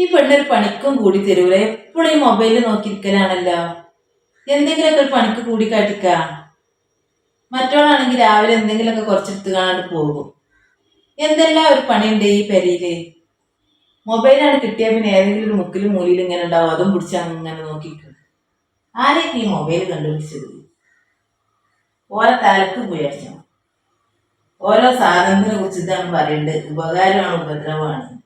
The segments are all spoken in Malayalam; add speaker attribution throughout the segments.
Speaker 1: ഈ പെണ്ണൊരു പണിക്കും കൂടി തരൂല. എപ്പോഴും ഈ മൊബൈലിൽ നോക്കിയിരിക്കലാണല്ലോ. എന്തെങ്കിലുമൊക്കെ ഒരു പണിക്ക് കൂടി കാട്ടിക്ക. മറ്റോളാണെങ്കിൽ രാവിലെ എന്തെങ്കിലുമൊക്കെ കുറച്ചെടുത്ത് കാണാണ്ട് പോകും. എന്തെല്ലാം ഒരു പണിയുണ്ട് ഈ പെരയിൽ? മൊബൈലാണ് കിട്ടിയാൽ പിന്നെ ഏതെങ്കിലും ഒരു മുക്കിലും മൂലയിലും ഇങ്ങനെ ഉണ്ടാവും. അതും പിടിച്ച് അങ്ങനെ നോക്കിക്കും ആരെയൊക്കെ ഈ മൊബൈൽ കണ്ടുപിടിച്ചത്? ഓരോ തലക്ക് പോയി അടിച്ചോ? ഓരോ സാധനത്തിനെ കുറിച്ച് ഇതാണ് പറയേണ്ടത്. ഉപകാരമാണ് ഉപദ്രവമാണ്.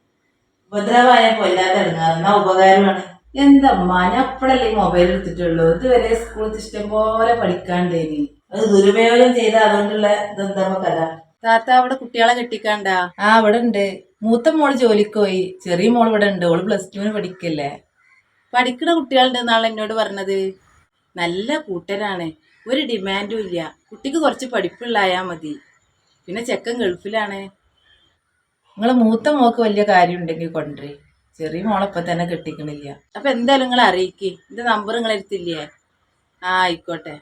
Speaker 1: ഉപദ്രവമായ പോലാതെ ഇറങ്ങാറുന്ന ഉപകാരമാണ്? എന്തമ്മാ ഞാൻ അപ്പോഴല്ലേ മൊബൈൽ എടുത്തിട്ടുള്ളൂ. ഇതുവരെ സ്കൂളിൽ ഇഷ്ടം പോലെ പഠിക്കാണ്ടേനി. അത് ദുരുപയോഗം ചെയ്ത അതുകൊണ്ടുള്ള ഇതെന്താ കഥ. താത്ത അവിടെ കുട്ടികളെ കെട്ടിക്കാണ്ടാ? ആ അവിടെ ഉണ്ട് മൂത്ത മോൾ ജോലിക്ക് പോയി. ചെറിയ മോൾ ഇവിടെ ഉണ്ട് ഓൾ പ്ലസ് ടുവിന് പഠിക്കല്ലേ. പഠിക്കണ കുട്ടികളുണ്ട് എന്നാണ് എന്നോട് പറഞ്ഞത്. നല്ല കൂട്ടരാണ്. ഒരു ഡിമാൻഡും ഇല്ല. കുട്ടിക്ക് കുറച്ച് പഠിപ്പുള്ളായാ മതി. പിന്നെ ചെക്കൻ ഗൾഫിലാണ്. നിങ്ങൾ മൂത്ത മോക്ക് വലിയ കാര്യം ഉണ്ടെങ്കിൽ കൊണ്ടുവരേ ചെറിയ മോളെപ്പം തന്നെ കിട്ടിക്കണില്ല. അപ്പൊ എന്തായാലും നിങ്ങൾ അറിയിക്കേ. എന്റെ നമ്പർ നിങ്ങൾ എടുത്തില്ലേ ആ ആയിക്കോട്ടെ.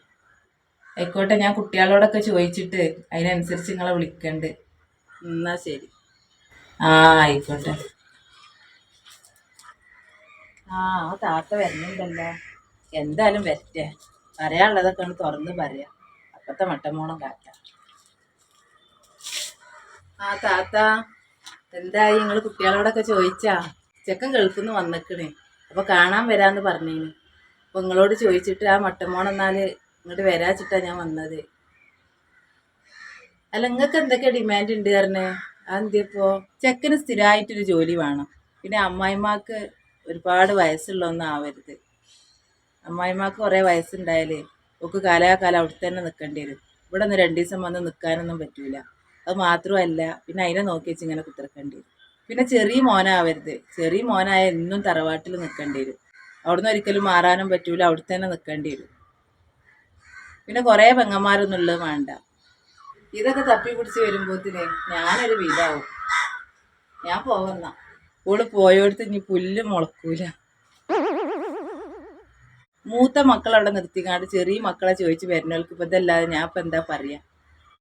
Speaker 1: ആയിക്കോട്ടെ ഞാൻ കുട്ടികളോടൊക്കെ ചോദിച്ചിട്ട് അതിനനുസരിച്ച് നിങ്ങളെ വിളിക്കണ്ട്. എന്നാ ശരി. ആ ആയിക്കോട്ടെ. ആ ആ താത്ത വരുന്നുണ്ടല്ലോ. എന്തായാലും വരട്ടെ. പറയാനുള്ളതൊക്കെ ഒന്ന് തുറന്ന് പറയാം. അപ്പത്തെ മട്ടമോളം കാറ്റ ആ താത്ത. എന്തായി നിങ്ങൾ കുട്ടികളോടൊക്കെ ചോദിച്ചാ? ചെക്കൻ ഗൾഫിൽ നിന്ന് വന്നിക്കണേ. അപ്പൊ കാണാൻ വരാന്ന് പറഞ്ഞേന്. അപ്പോൾ നിങ്ങളോട് ചോദിച്ചിട്ട് ആ മട്ടമോണെന്നാൽ ഇങ്ങോട്ട് വരാച്ചിട്ടാ ഞാൻ വന്നത്. അല്ല നിങ്ങൾക്ക് എന്തൊക്കെ ഡിമാൻഡ് ഉണ്ട് പറഞ്ഞേ? അതെന്തിയപ്പോ ചെക്കന് സ്ഥിരമായിട്ടൊരു ജോലി വേണം. പിന്നെ അമ്മായിമാക്ക് ഒരുപാട് വയസ്സുള്ളൊന്നും ആവരുത്. അമ്മായിമാക്ക് കുറേ വയസ്സുണ്ടായാലേ ഒക്കെ കാലാകാലം അവിടെ തന്നെ നിൽക്കേണ്ടി വരും. ഇവിടെ ഒന്ന് രണ്ട് ദിവസം വന്ന് നിൽക്കാനൊന്നും പറ്റൂല. അത് മാത്രമല്ല പിന്നെ അതിനെ നോക്കി വെച്ച് ഇങ്ങനെ കുത്തിറക്കേണ്ടി വരും. പിന്നെ ചെറിയ മോനാവരുത്. ചെറിയ മോനായ എന്നും തറവാട്ടിൽ നിൽക്കേണ്ടി വരും. അവിടുന്ന് ഒരിക്കലും മാറാനും പറ്റൂല. അവിടെ തന്നെ നിൽക്കേണ്ടി വരും. പിന്നെ കുറേ പെങ്ങന്മാരൊന്നും ഉള്ളത് വേണ്ട. ഇതൊക്കെ തപ്പി പിടിച്ച് വരുമ്പോത്തിന് ഞാനൊരു വിധാവും ഞാൻ പോകുന്ന ഓൾ പോയോടത്ത് ഇനി പുല്ല് മുളക്കൂല. മൂത്ത മക്കളവിടെ നിർത്തിക്കാണ്ട് ചെറിയ മക്കളെ ചോദിച്ച് വരുന്നവർക്ക് ഇപ്പം ഇതല്ലാതെ ഞാൻ ഇപ്പം എന്താ പറയാ?